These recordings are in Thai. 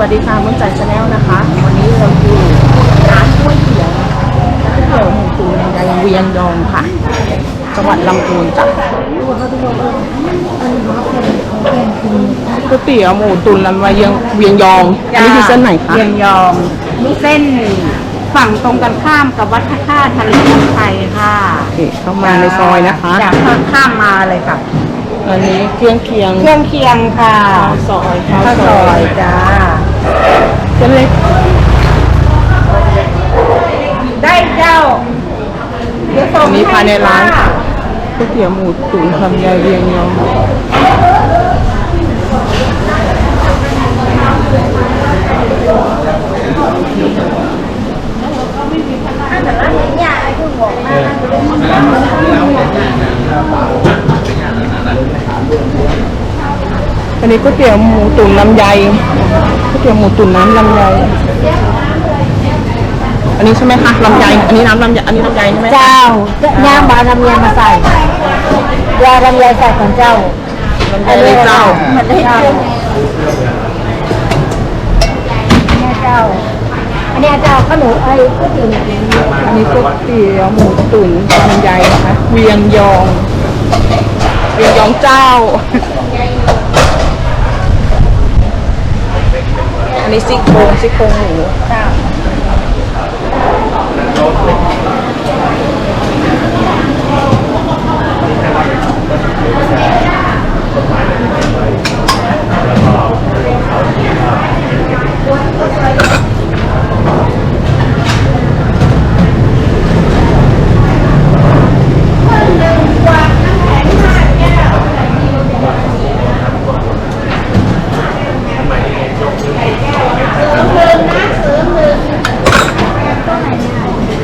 วัสดีค่ะมุ่งใจชาแนลนะคะ วันนี้เราอยู่ร้านก๋วยเตี๋ยวก๋วยเตี๋ยวหมูตุ๋นในเวียงดองค่ะ จังหวัดลำพูนจ้ะก๋วยเตี๋ยวหมูตุ๋นลำเวียงเวียงยองอันนี้คือเส้นไหนคะเยียงยอมนี่เส้นฝั่งตรงกันข้ามกับวัดพระธาตุทะเลน้ำไทยค่ะโอเคเข้ามาในซอยนะคะจากข้ามมาเลยค่ะอันนี้เครื่องเคียง เครื่องเคียงค่ะ ข้าวซอยข้าวข้าวซซออยยจ้า เส้นเล็ก ได้เจ้าเดี๋ยวส่งอันนี้ภายในร้านค่ะก๋วยเตี๋ยวหมูตุ๋นลำไยเวียงยองอันนี้ก๋วยเตี๋ยวหมูตุ๋นลำไยก๋วยเตี๋ยวหมูตุ๋นน้ำลำไย อันนี้ใช่ไหมคะลำไยอันนี้น้ำลำไยอันนี้ลำไยใช่ไหมคะเจ้าย่างบาลำไยมาใส่ยาลำไยใส่ของเจ้าลำไยเลยเจ้ามันได้เจ้าเนี่ยเจ้า อันนี้เจ้าขนมไอ้ก๋วยเตี๋ยวหมูตุ๋นอันนี้ก๋วยเตี๋ยวหมูตุ๋นลำไยนะคะเวียงยองเวียงยองเจ้า อันนี้ซี่โครงซี่โครงหมูเจ้า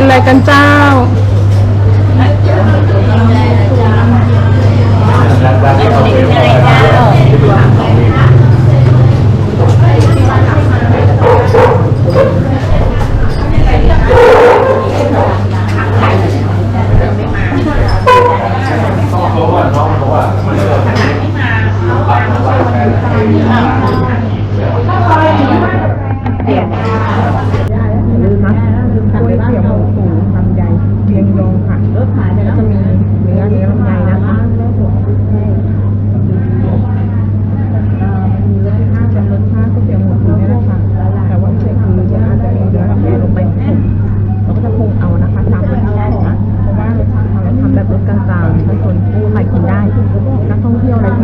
กินอะไรกันเจ้าลืม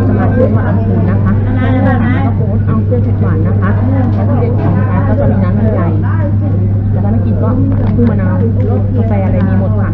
สมาชิกมาอังคูนะคะแล้วก็หาข้าโพดเอาเพื่อเผ็ดหวานนะคะแล้วก็เด็ดของแท้ก็จะมีน้ำลำไยแล้วก็ไม่กินก็พึ่งมะนาวกาแฟอะไรมีหมดค่ะ